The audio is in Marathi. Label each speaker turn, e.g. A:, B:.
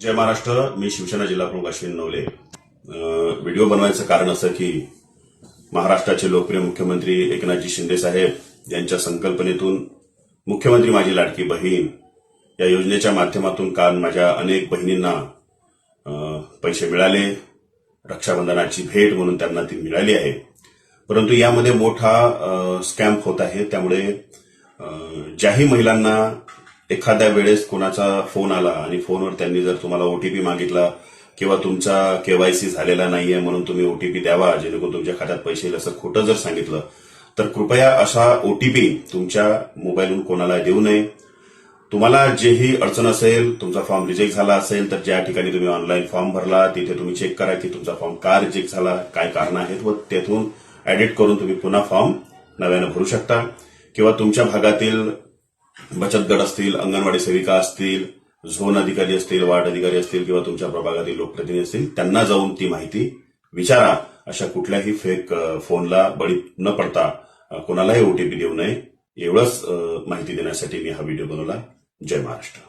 A: जय महाराष्ट्र. मी शिवसेना जिल्हा प्रमुख अश्विन नवले. व्हिडिओ बनवायचं कारण असं की महाराष्ट्राचे लोकप्रिय मुख्यमंत्री एकनाथजी शिंदे साहेब यांच्या संकल्पनेतून मुख्यमंत्री माझी लाडकी बहीण या योजनेच्या माध्यमातून काल माझ्या अनेक बहिणींना पैसे मिळाले. रक्षाबंधनाची भेट म्हणून त्यांना ती मिळाली आहे. परंतु यामध्ये मोठा स्कॅम्प होत आहे. त्यामुळे ज्याही महिलांना एखाद्या वेळेस कोणाचा फोन आला आणि फोनवर त्यांनी जर तुम्हाला ओटीपी मागितला किंवा तुमचा केवायसी झालेला नाहीये म्हणून तुम्ही ओटीपी द्यावा जेणेकरून तुमच्या खात्यात पैसे येईल असं खोटं जर सांगितलं तर कृपया असा ओटीपी तुमच्या मोबाईलवरून कोणाला देऊ नये. तुम्हाला जेही अडचण असेल तुमचा फॉर्म रिजेक्ट झाला असेल तर ज्या ठिकाणी तुम्ही ऑनलाईन फॉर्म भरला तिथे तुम्ही चेक करा की तुमचा फॉर्म का रिजेक्ट झाला काय कारण आहेत व तेथून ऍडिट करून तुम्ही पुन्हा फॉर्म नव्यानं भरू शकता. किंवा तुमच्या भागातील बचत गट असतील अंगणवाडी सेविका असतील झोन अधिकारी असतील वार्ड अधिकारी असतील किंवा तुमच्या प्रभागातील लोकप्रतिनिधी असतील त्यांना जाऊन ती माहिती विचारा. अशा कुठल्याही फेक फोनला बळी न पडता कोणालाही ओटीपी देऊ नये. एवढंच माहिती देण्यासाठी मी हा व्हिडिओ बनवला. जय महाराष्ट्र.